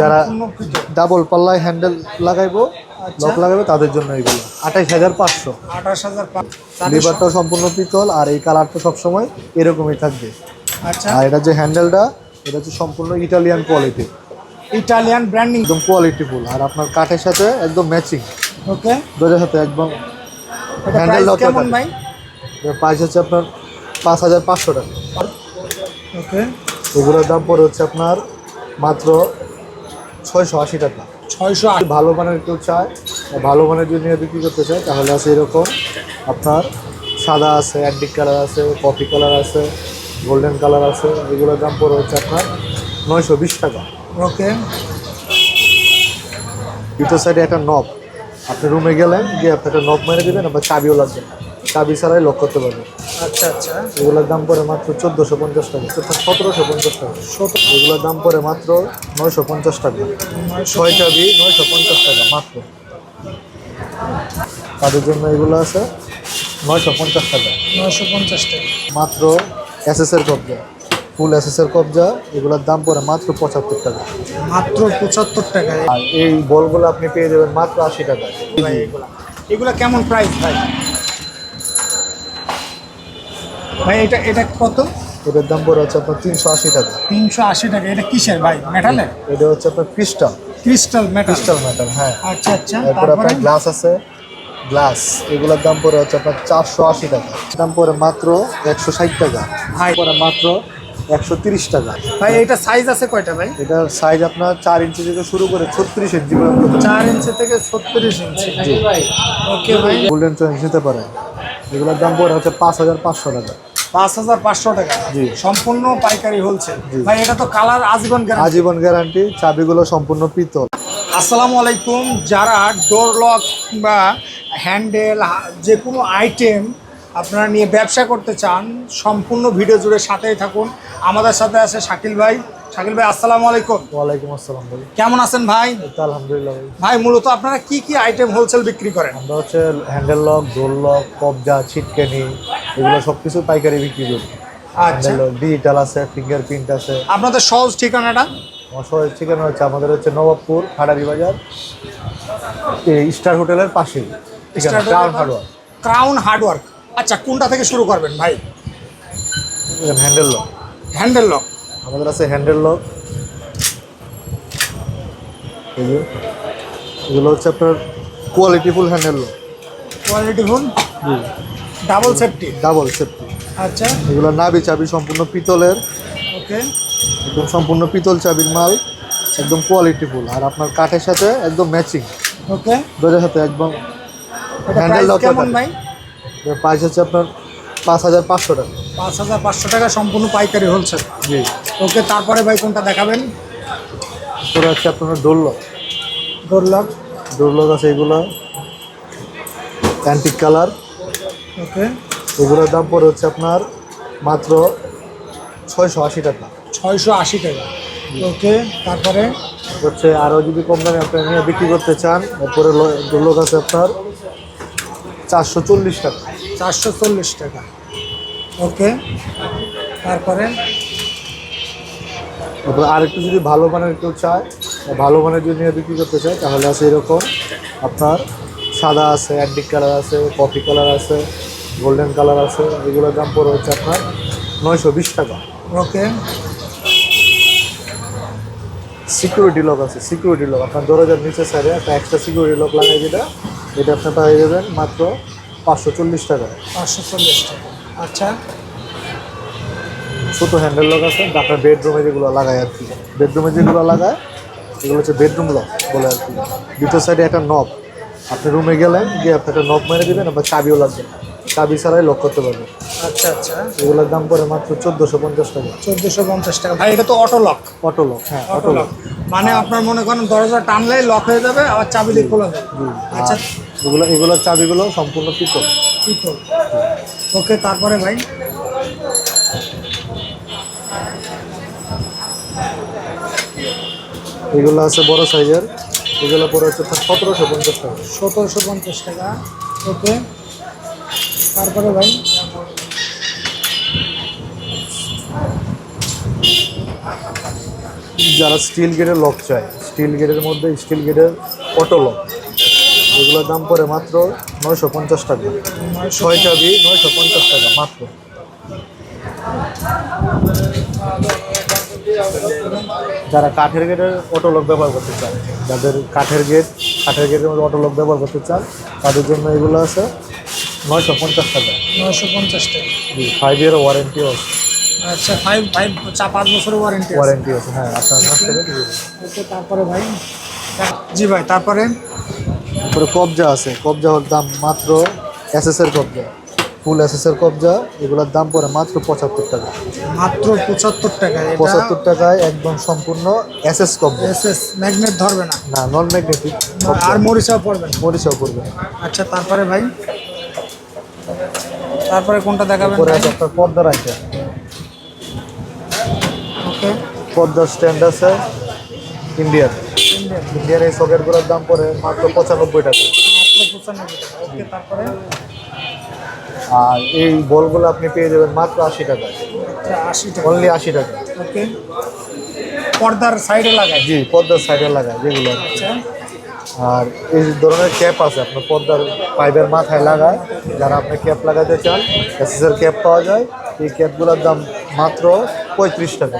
যারা ডাবল পাল্লায় হ্যান্ডেল লাগাইবো আচ্ছা। লক লাগাবে তাদের জন্য এইগুলো আঠাইশ হাজার পাঁচশো। আঠাশ হাজার লিভারটাও সম্পূর্ণ পিতল আর এই কালারটা সবসময় এরকমই থাকবে। আচ্ছা। আর এটা যে হ্যান্ডেলটা এটা হচ্ছে সম্পূর্ণ ইটালিয়ান কোয়ালিটি ইটালিয়ান ব্র্যান্ডিং একদম কোয়ালিটিফুল আর আপনার কাঠের সাথে একদম ম্যাচিং ওকে। দরজার সাথে একদম হ্যান্ডেল লক কেমন ভাই? প্রাইস হচ্ছে আপনার পাঁচ হাজার পাঁচশো টাকা। ওকে। এগুলোর দাম পড়ে হচ্ছে আপনার মাত্র ছয়শো আশি টাকা। ছয়শো ভালো মানের কেউ চায় ভালো মানের যদি বিক্রি করতে চায় তাহলে আছে এরকম আপনার সাদা আছে অ্যান্টিক কালার আছে কফি কালার আছে গোল্ডেন কালার আছে এগুলোর দাম পড়ে হচ্ছে আপনার নয়শো বিশ টাকা। ওকে। দুটো সাইডে একটা নব আপনি রুমে গেলেন গিয়ে আপনি একটা নব মেরে দেবেন আবার চাবিও লাগবে। চাবি ছাড়াই লক করতে পারবেন। আচ্ছা আচ্ছা। এগুলোর দাম পড়ে মাত্র চোদ্দোশো পঞ্চাশ টাকা। সতেরোশো পঞ্চাশ টাকা। এগুলোর দাম পড়ে মাত্র নয়শো পঞ্চাশ টাকা। ছয় বি নয়শো পঞ্চাশ টাকা মাত্র। তাদের জন্য এগুলো আছে নয়শো পঞ্চাশ টাকা। নয়শো পঞ্চাশ টাকা। মাত্র এসএসের কবজা। ফুল এসএসের কবজা এগুলোর দাম পড়ে মাত্র পঁচাত্তর টাকা। মাত্র পঁচাত্তর টাকা। আর এই বলগুলো আপনি পেয়ে যাবেন মাত্র আশি টাকা। এগুলা কেমন প্রাইস ভাই? ভাই এটা এটা কত? এটার দাম পড়ে হচ্ছে আপনার তিনশো আশি টাকা। তিনশো আশি টাকা। এটা কিসের ভাই? মেটালের এটা হচ্ছে আপনার crystal crystal metal crystal metal হ্যাঁ। আচ্ছা আচ্ছা। এরপর আপনার গ্লাস আছে। গ্লাস এগুলোর দাম পড়ে হচ্ছে আপনার চারশো আশি টাকা। দাম পড়ে মাত্র একশো ষাট টাকা। ভাই। পরে মাত্র একশো তিরিশ টাকা। ভাই এটা সাইজ আছে কয়টা ভাই? এটার সাইজ আপনার চার ইঞ্চি থেকে শুরু করে ছত্রিশ ইঞ্চি পর্যন্ত। চার ইঞ্চি থেকে ছত্রিশ ইঞ্চি ওকে ভাই। গোল্ডেন চয়েস নিতে পারেন এগুলোর দাম পড়ে হচ্ছে পাঁচ হাজার পাঁচশো টাকা। পাঁচ হাজার পাঁচশো টাকা? জি। সম্পূর্ণ পাইকারি হোলসেল ভাই এটা তো কালার আজীবন গ্যারান্টি আজীবন গ্যারান্টি চাবিগুলো সম্পূর্ণ পিতল। আসসালামু আলাইকুম। যারা ডোর লক বা হ্যান্ডেল যে কোনো আইটেম আপনারা নিয়ে ব্যবসা করতে চান সম্পূর্ণ ভিডিও জুড়ে সাথেই থাকুন। আমাদের সাথে আছে শাকিল ভাই। শাকিল ভাই আসসালামু আলাইকুম। ওয়ালাইকুম আসসালাম ভাই। কেমন আছেন ভাই? আলহামদুলিল্লাহ ভাই। ভাই মূলত আপনারা কি কি আইটেম হোলসেল বিক্রি করেন? আমরা হচ্ছে হ্যান্ডেল লক ডোর লক কবজা ছিটকেনি এগুলো সব কিছু পাইকারি বিক্রি করি। আচ্ছা। ডিজিটাল আছে ফিঙ্গার প্রিন্ট আছে। আপনাদের সহজ ঠিকানাটা? আমার সবাই ঠিকানা হচ্ছে আমাদের হচ্ছে নবাবপুর হাটারি বাজার এই স্টার হোটেলের পাশেই। ঠিকানা টাউন হার্ডওয়ার ক্রাউন হার্ডওয়ার্ক আচ্ছা কোনটা থেকে শুরু করবেন ভাই? হ্যান্ডেল লক হ্যান্ডেল লক আমাদের আছে হ্যান্ডেল লক এগুলো হচ্ছে আপনার qualityful handle lock qualityful double safety double safety আচ্ছা। এগুলো নাবি চাবি সম্পূর্ণ পিতলের। ওকে একদম সম্পূর্ণ পিতল চাবির মাল একদম কোয়ালিটিফুল আর আপনার কাঠের সাথে একদম ম্যাচিং ওকে দরজার সাথে একদম হ্যান্ডেল লক কেমন ভাই? প্রাইস হচ্ছে আপনার পাঁচ হাজার পাঁচশো টাকা। পাঁচ হাজার পাঁচশো টাকা সম্পূর্ণ পাইকারি হোলসেল। জি। ওকে তারপরে ভাই কোনটা দেখাবেন? তোরা হচ্ছে আপনার door lock door lock door lock আছে এগুলো। Antique colour okay. এগুলোর দাম পরে হচ্ছে আপনার মাত্র ছয়শো আশি টাকা। ছয়শো আশি টাকা। ওকে তারপরে? হচ্ছে আরও যদি কম দামে আপনি নিয়ে বিক্রি করতে চান এরপরে ডোর লক আছে আপনার চারশো চল্লিশ টাকা। চারশো চল্লিশ টাকা। ওকে? তারপরে? তারপরে আরেকটু যদি ভালো মানের কেউ চায় ভালো মানের যদি বিক্রি করতে চায় তাহলে আছে এরকম আপনার সাদা আছে অ্যান্টিক কালার আছে কফি কালার আছে গোল্ডেন কালার আছে এগুলোর দাম পড়ে হচ্ছে আপনার নয়শো বিশ টাকা। ওকে? সিকিউরিটি লক আছে সিকিউরিটি লক। আপনার দরজার নিচে সাইডে একটা এক্সট্রা সিকিউরিটি লক লাগাই যেটা এটা আপনি পেয়ে যাবেন মাত্র পাঁচশো চল্লিশ টাকা। পাঁচশো চল্লিশ টাকা। আচ্ছা। ছোটো হ্যান্ডেল লক আছে আপনার বেডরুমে যেগুলো লাগায় আর কি। বেডরুমে যেগুলো লাগায় এগুলো হচ্ছে বেডরুম লক বলে আর কি। দুটো সাইডে একটা নব আপনি রুমে গেলেন গিয়ে আপনি একটা নব মেরে দেবেন আপনার চাবিও লাগবে না। চাবি ছাড়াই লক করতে পারবেন আচ্ছা আচ্ছা। এগুলোর দাম পড়ে মাত্র চোদ্দোশো পঞ্চাশ টাকা। চোদ্দোশো পঞ্চাশ টাকা। ভাই এটা তো অটো লক অটো লক হ্যাঁ অটো লক মানে আপনার মনে করেন দরজা টানলেই লক হয়ে যাবে আবার চাবি দিয়ে খোলা যাবে। আচ্ছা। এগুলো এগুলোর চাবিগুলো সম্পূর্ণ পিতল পিতল ওকে তারপরে ভাই। এগুলো আছে বড় সাইজের। এগুলো পড়ে হচ্ছে সতেরোশো পঞ্চাশ টাকা। সতেরোশো পঞ্চাশ টাকা। ওকে। তারপরে ভাই? যারা স্টিল গেটের লক চায় স্টিল গেটের মধ্যে স্টিল গেটের অটো লক এগুলোর দাম পড়ে মাত্র নয়শো পঞ্চাশ টাকা। ছয় চাবি নয়শো পঞ্চাশ টাকা, মাত্র। যারা কাঠের গেটের অটো লক ব্যবহার করতে চান যাদের কাঠের গেট কাঠের গেটের মধ্যে অটো লক ব্যবহার করতে চান তাদের জন্য এগুলো আছে নয়শো পঞ্চাশ টাকা। নশো পঞ্চাশ টাকা। ফাইভ ইয়ার ওয়ারেন্টিও আছে। আচ্ছা ফাইভ ফাইভ চা পাঁচ বছরের ওয়ারেন্টি ওয়ারেন্টি আছে হ্যাঁ আপনার দিয়ে দেবো। ওকে তারপরে ভাই? জি ভাই তারপরে? তারপরে কবজা আছে। কবজার দাম মাত্র এসএস এর কবজা। ফুল এসএস এর কবজা এগুলোর দাম পড়ে মাত্র পঁচাত্তর টাকা। মাত্র পঁচাত্তর টাকা পঁচাত্তর টাকায় একদম সম্পূর্ণ এসএস কবজা। এস এস ম্যাগনেট ধরবে না? না নন ম্যাগনেটিক আর মরিচাও পড়বে মরিচাও করবে আচ্ছা তারপরে ভাই? তারপরে কোনটা দেখাবেন? পরে ভাই আছে আপনার পর্দার আইটেম ওকে। পর্দার স্ট্যান্ড আছে ইন্ডিয়ার ইন্ডিয়ার এই সকেটগুলোর দাম পড়ে মাত্র পঁচানব্বই টাকা। মাত্র পঁচানব্বই টাকা। ওকে তারপরে? আর এই বলগুলো আপনি পেয়ে যাবেন মাত্র আশি টাকা। আচ্ছা, আশি টাকা। অনলি আশি টাকা। ওকে। পর্দার সাইডে লাগায় জি পর্দার সাইডে লাগায় যেগুলো। আচ্ছা। আর এই ধরনের ক্যাপ আছে আপনার পর্দার পাইপের মাথায় লাগায় যারা আপনি ক্যাপ লাগাতে চান এসএসের ক্যাপ পাওয়া যায়। এই ক্যাপগুলোর দাম মাত্র পঁয়ত্রিশ টাকা।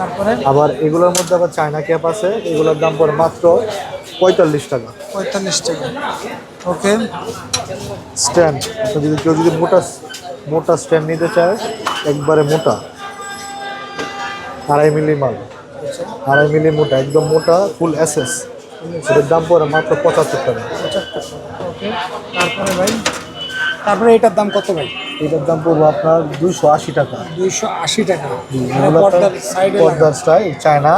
তারপরে? আবার এগুলোর মধ্যে আবার চায়না ক্যাপ আছে এগুলোর দাম পড়ে মাত্র পঁয়তাল্লিশ টাকা। পঁয়তাল্লিশ টাকা ওকে। স্ট্যান্ড আপনি যদি কেউ যদি মোটা মোটা স্ট্যান্ড নিতে চায় একবারে মোটা। আড়াই মিলি মাল। আড়াই মিলি মোটা একদম মোটা ফুল এসএস সেটার দাম পড়ে মাত্র পঁচাত্তর টাকা। ওকে। তারপরে ভাই? তারপরে এটার দাম কত ভাই? এটার দাম পড়বে আপনার দুইশো আশি টাকা। দুইশো আশি টাকা। মানে পর্দার স্টাইল চায়না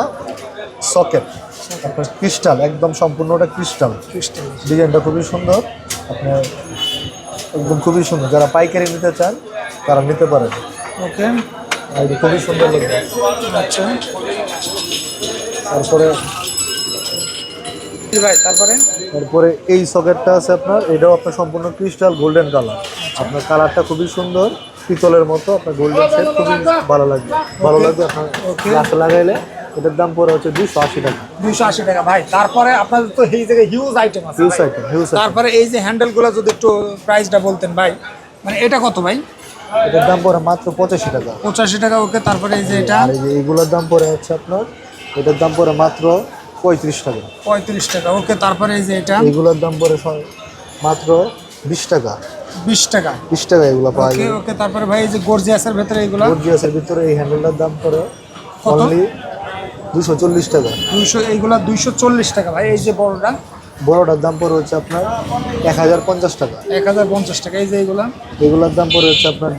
সকেট। আপনার ক্রিস্টাল একদম সম্পূর্ণটা ক্রিস্টাল। খ্রিস্টান ডিজাইনটা খুবই সুন্দর। আপনার একদম খুবই সুন্দর। যারা পাইকারি নিতে চান তারা নিতে পারেন। ওকে। খুবই সুন্দর লাগবে। আচ্ছা। তারপরে ভাই তারপরে? তারপরে এই সকেটটা আছে আপনার এটাও আপনার সম্পূর্ণ ক্রিস্টাল গোল্ডেন কালার আপনার কালারটা খুবই সুন্দর পিতলের মতো আপনার গোল্ডেন শেড খুবই ভালো লাগবে। ভালো লাগবে আপনার. গ্লাসে লাগাইলে। এটার দাম পড়ে হচ্ছে দুশো আশি টাকা। দুইশো আশি টাকা। ভাই তারপরে আপনাদের তো এই জায়গায় হিউজ আইটেম আছে হিউজ আইটেম হিউজ তারপরে এই যে হ্যান্ডেলগুলো যদি একটু প্রাইসটা বলতেন ভাই মানে এটা কত ভাই? এটার দাম পড়ে মাত্র পঁচাশি টাকা। পঁচাশি টাকা ওকে তারপরে এই যে এটা? আর এই যে এইগুলোর দাম পড়ে হচ্ছে আপনার এটার দাম পড়ে মাত্র পঁয়ত্রিশ টাকা। পঁয়ত্রিশ টাকা ওকে তারপরে এই যে এটা? এইগুলোর দাম পড়ে মাত্র বিশ টাকা। বিশ টাকা। বিশ টাকা এগুলো পাওয়া যায়। ওকে তারপরে ভাই এই যে গর্জিয়াসের ভেতরে এগুলো? গর্জিয়াসের ভিতরে এই হ্যান্ডেলটার দাম পড়ে অনলি দুশো চল্লিশ টাকা। দুইশো এইগুলা দুইশো চল্লিশ টাকা ভাই এই যে বড়টা? বড়টার দাম পড়ে হচ্ছে আপনার এক হাজার পঞ্চাশ টাকা। এক হাজার পঞ্চাশ টাকা এই যে এইগুলা এগুলোর দাম পড়ে হচ্ছে আপনার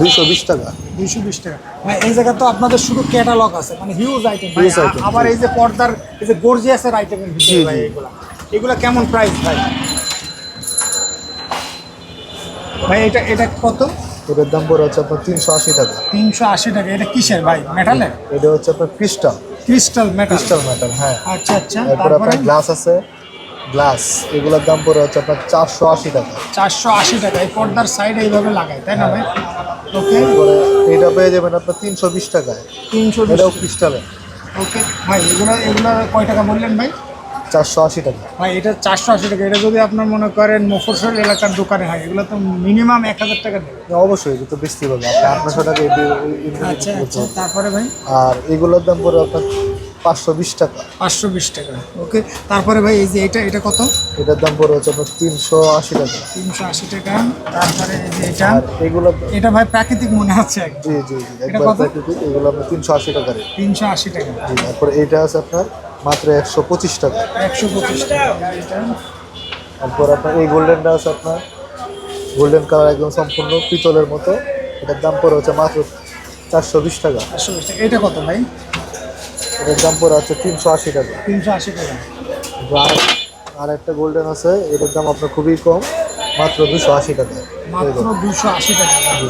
দুইশো বিশ টাকা। দুইশো বিশ টাকা। মানে এই জায়গা তো আপনাদের শুধু ক্যাটালগ আছে মানে হিউজ আইটেম আবার এই যে পর্দার এই যে গর্জিয়াসের আইটেমের ভিতরে ভাই এগুলা। এগুলা কেমন প্রাইস ভাই? ভাই এটা এটা কত? এটার দাম পড়ে হচ্ছে আপনার তিনশো আশি টাকা। তিনশো আশি টাকা। এটা কিসের ভাই? মেটালের এটা হচ্ছে আপনার crystal crystal metal crystal metal হ্যাঁ। আচ্ছা আচ্ছা। তারপরে তারপরে? আপনার গ্লাস আছে। গ্লাস এগুলোর দাম পড়ে হচ্ছে আপনার চারশো আশি টাকা। চারশো আশি টাকা। এই পর্দার সাইড এইভাবে লাগায় তাই না ভাই? ওকে তারপরে এটা পেয়ে যাবেন আপনার তিনশো বিশ টাকায়। তিনশো এটাও ক্রিস্টালে ওকে ভাই এগুলো এগুলো কয় টাকা বললেন ভাই? চারশো আশি টাকা। ভাই এটা চারশো আশি টাকা। এটা যদি আপনার মনে করেন মফসল এলাকার দোকানে হয় এগুলো তো মিনিমাম এক হাজার টাকা দেবে অবশ্যই এটা তো বেশি হবে। আপনি আটশো টাকা আচ্ছা আচ্ছা তারপরে ভাই? আর এগুলোর দাম পরে আপনার পাঁচশো বিশ টাকা। পাঁচশো বিশ টাকা ওকে। তারপরে ভাই এই যে এটা এটা কত? এটার দাম পড়ে হচ্ছে আপনার তিনশো আশি টাকা। তিনশো আশি টাকা। তারপরে এই যে এটা এগুলো এটা ভাই প্রাকৃতিক মনে হচ্ছে জি জি জি। একবার প্রাকৃতিক এগুলো আপনার তিনশো আশি টাকা তিনশো আশি টাকা। জি তারপরে এইটা আছে আপনার মাত্র একশো পঁচিশ টাকা। একশো পঁচিশ টাকা। এটা তারপর আপনার এই গোল্ডেনটা আছে আপনার গোল্ডেন কালার একদম সম্পূর্ণ পিতলের মতো। এটার দাম পড়ে হচ্ছে মাত্র চারশো বিশ টাকা। একশো বিশ টাকা। এটা কত ভাই? এটার দাম পড়ে হচ্ছে তিনশো আশি টাকা। তিনশো আশি টাকা। আর একটা গোল্ডেন আছে এটার দাম আপনার খুবই কম মাত্র দুশো আশি টাকা। মাত্র দুশো আশি টাকা। মাত্র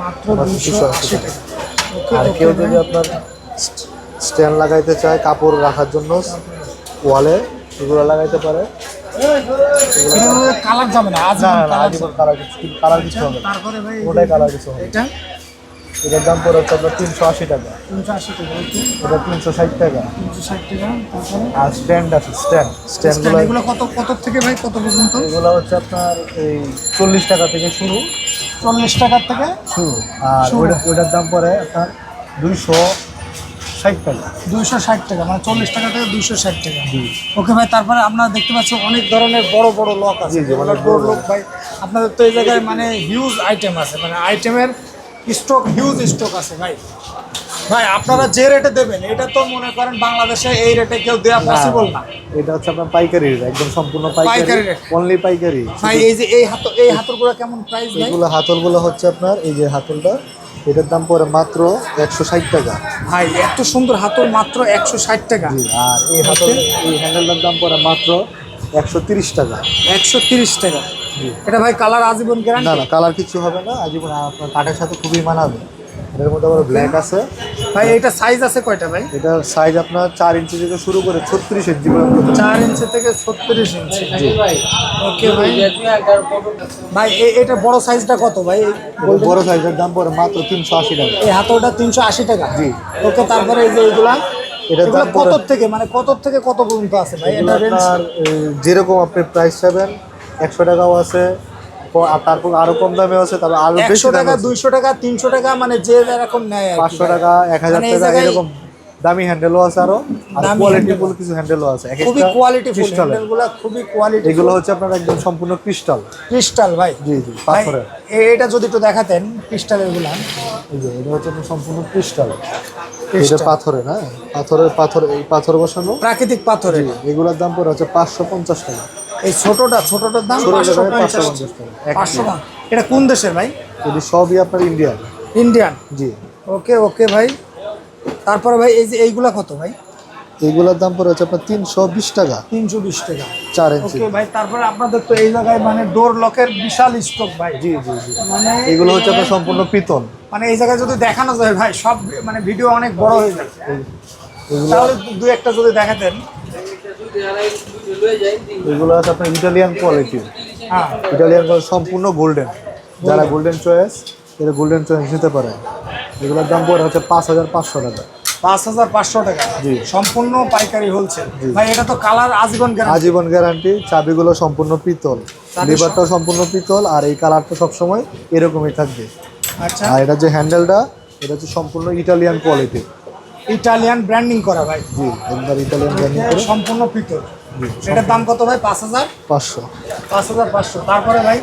মাত্র দুশো আশি টাকা। আর কেউ যদি আপনার স্ট্যান্ড লাগাইতে চায় কাপড় রাখার জন্য ওয়ালে এগুলো লাগাইতে পারে। কালার যাবে না আজ কালার কিছু কালার কিছু হবে তারপরে ভাই ওটাই কালার কিছু হবে এটা? এটার দাম পড়ে হচ্ছে আপনার তিনশো আশি টাকা। তিনশো আশি টাকা এটা তিনশো ষাট টাকা। তিনশো ষাট টাকা আর স্ট্যান্ড আছে স্ট্যান্ড। স্ট্যান্ডগুলো এগুলো কত কত থেকে ভাই কত পর্যন্ত? এগুলো হচ্ছে আপনার এই চল্লিশ টাকা থেকে শুরু। চল্লিশ টাকার থেকে শুরু। আর। ওইটা ওইটার দাম পড়ে আপনার দুইশো ষাট টাকা। দুইশো ষাট টাকা মানে চল্লিশ টাকা থেকে দুইশো ষাট টাকা। ওকে ভাই তারপরে আপনারা দেখতে পাচ্ছেন অনেক ধরনের বড় বড় লক আছে। বড় বড় লক ভাই। আপনাদের তো এই জায়গায় মানে হিউজ আইটেম আছে। মানে আইটেমের স্টক হিউজ স্টক আছে ভাই। ভাই আপনারা যে রেটে দেবেন এটা তো মনে করেন বাংলাদেশে এই রেটে কেউ দেওয়া পসিবল না। এটা হচ্ছে আপনার পাইকারি একদম সম্পূর্ণ পাইকারি অনলি পাইকারি। ভাই এই যে এই হাত এই হাতরগুলো কেমন প্রাইস ভাই? এগুলো হাতলগুলো হচ্ছে আপনার এই যে হাতলটা এটার দাম পড়ে মাত্র একশো ষাট টাকা। ভাই এত সুন্দর হাতল মাত্র একশো ষাট টাকা। আর এই হাতল এই হ্যান্ডেলটার দাম পড়ে মাত্র একশো তিরিশ টাকা। একশো তিরিশ টাকা। এটা ভাই কালার আজীবন না গ্যারান্টি না কালার কিছু হবে না আজীবন আপনার কাঠের সাথে খুবই মানাবে। এটার মধ্যে আবার ব্ল্যাক আছে। ভাই এটা সাইজ আছে কয়টা ভাই? এটার সাইজ আপনার চার ইঞ্চি থেকে শুরু করে ছত্রিশ ইঞ্চি পর্যন্ত চার ইঞ্চি থেকে ছত্রিশ ইঞ্চি ভাই। ওকে ভাই। ভাই এটা বড় সাইজটা কত ভাই? বড় সাইজের দাম পড়ে মাত্র তিনশো আশি টাকা। এই হাতলটা তিনশো আশি টাকা? জি। ওকে তারপরে এই যে এগুলা দাম কত থেকে মানে কত থেকে কত পর্যন্ত আছে ভাই? এটা রেঞ্জ যেরকম আপনি প্রাইস পাবেন একশো টাকাও আছে আর তারপর আরও কম দামে আছে তারপর আরও একশো টাকা দুইশো টাকা তিনশো টাকা মানে যে যেরকম নেয় পাঁচশো টাকা এক হাজার মানে টাকা এরকম দামি হ্যান্ডেলও আছে আরও কোয়ালিটি ফুল কিছু হ্যান্ডেলও আছে। খুবই কোয়ালিটি ফুল ক্রিস্টালের খুবই কোয়ালিটি এগুলো হচ্ছে আপনার একদম সম্পূর্ণ ক্রিস্টাল ক্রিস্টাল ভাই। জি জি পাথরের। এটা যদি একটু দেখাতেন ক্রিস্টালেরগুলা। এই যে এটা হচ্ছে সম্পূর্ণ ক্রিস্টাল এটা Crystal। পাথরের হ্যাঁ? পাথরের পাথর এই পাথর বসানো। প্রাকৃতিক পাথরের। এগুলোর দাম পড়ে হচ্ছে পাঁচশো পঞ্চাশ টাকা। এই ছোটটা ছোটটার দাম পাঁচশো পঞ্চাশ। 550 টাকা। এক পাঁচশো টাকা এটা কোন দেশের ভাই? যদি সবই আপনার ইন্ডিয়ান ইন্ডিয়ান জি। ওকে ওকে ভাই। তারপরে ভাই এই যে এইগুলা কত ভাই? এইগুলোর দাম পড়ে হচ্ছে আপনার তিনশো বিশ টাকা। তিনশো বিশ টাকা। চার ইঞ্চি ভাই তারপরে আপনাদের তো এই জায়গায় মানে ডোর লকের বিশাল স্টক ভাই। জি জি জি। মানে এগুলো হচ্ছে আপনার সম্পূর্ণ পিতল। মানে এই জায়গায় যদি দেখানো যায় ভাই সব মানে ভিডিও অনেক বড় হয়ে যাচ্ছে। তাহলে দু একটা যদি দেখাতেন। এগুলো আছে আপনার ইটালিয়ান কোয়ালিটি হ্যাঁ। ইটালিয়ান সম্পূর্ণ গোল্ডেন যারা গোল্ডেন চয়েস এরা গোল্ডেন চয়েস নিতে পারে। এগুলোর দাম পড়ে হচ্ছে পাঁচ হাজার পাঁচশো টাকা। পাঁচ হাজার পাঁচশো টাকা। জি। সম্পূর্ণ পাইকারি হোলসেল ভাই এটা তো কালার আজীবন গ্যারান্টি আজীবন গ্যারান্টি চাবিগুলো সম্পূর্ণ পিতল। চাবি লিভারটাও সম্পূর্ণ পিতল আর এই কালারটা সবসময় এরকমই থাকবে। আচ্ছা। আর এটা যে হ্যান্ডেলটা এটা হচ্ছে সম্পূর্ণ ইটালিয়ান কোয়ালিটি ইটালিয়ান ব্র্যান্ডিং করা ভাই। জি একবার ইটালিয়ান ব্র্যান্ডিং করে। সম্পূর্ণ পিতল। এটার দাম কত ভাই? পাঁচ হাজার? পাঁচশো। পাঁচ হাজার পাঁচশো। তারপরে ভাই?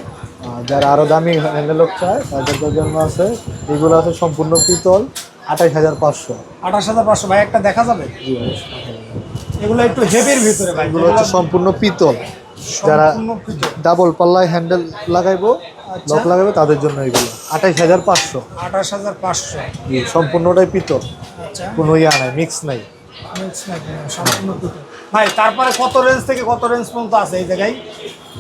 যারা আরও দামি হ্যান্ডেল চায় তাদের জন্য আছে এগুলো আছে সম্পূর্ণ পিতল আঠাইশ হাজার পাঁচশো। আঠাশ হাজার পাঁচশো। ভাই একটা দেখা যাবে? জি এগুলো একটু হেভির ভিতরে ভাই। এগুলো হচ্ছে সম্পূর্ণ পিতল। যারা ডাবল পাল্লায় হ্যান্ডেল লাগাইবো আচ্ছা। লক লাগাইবো তাদের জন্য এগুলো। আঠাইশ হাজার পাঁচশো। আঠাশ হাজার পাঁচশো। জি সম্পূর্ণটাই পিতল। আচ্ছা। কোনো ইয়া নাই মিক্স নাই। Mix না কোনো, সম্পূর্ণ পিতল। ভাই তারপরে কত রেঞ্জ থেকে কত রেঞ্জ পর্যন্ত আছে এই জায়গায়?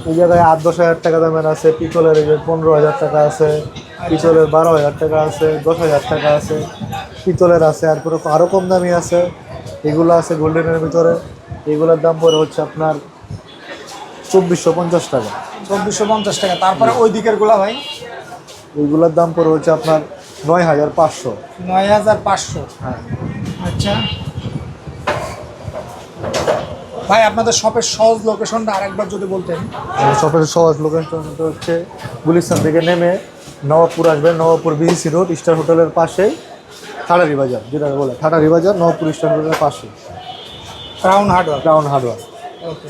এই জায়গায় আট দশ হাজার টাকা দামের আছে পিতলের পনেরো হাজার টাকা আছে পিতলের বারো হাজার টাকা আছে দশ হাজার টাকা আছে পিতলের আছে আর কোনো আরও কম দামি আছে এগুলো আছে গোল্ডেনের ভিতরে এগুলোর দাম পরে হচ্ছে আপনার চব্বিশশো পঞ্চাশ টাকা। চব্বিশশো পঞ্চাশ টাকা। তারপরে ওই দিকেরগুলা ভাই? এইগুলোর দাম পরে হচ্ছে আপনার নয় হাজার পাঁচশো। নয় হাজার পাঁচশো। হ্যাঁ। আচ্ছা। ভাই আপনাদের শপের সহজ লোকেশনটা আরেকবার যদি বলতেন। শপের সহজ লোকেশনটা হচ্ছে গুলিস্তান থেকে নেমে নবাবপুর আসবেন নবাবপুর বিজিসি রোড স্টার হোটেলের পাশেই ঠাটারি বাজার যেটা বলে ঠাটারি বাজার নবাবপুর স্টার হোটেলের পাশে crown hardware crown hardware okay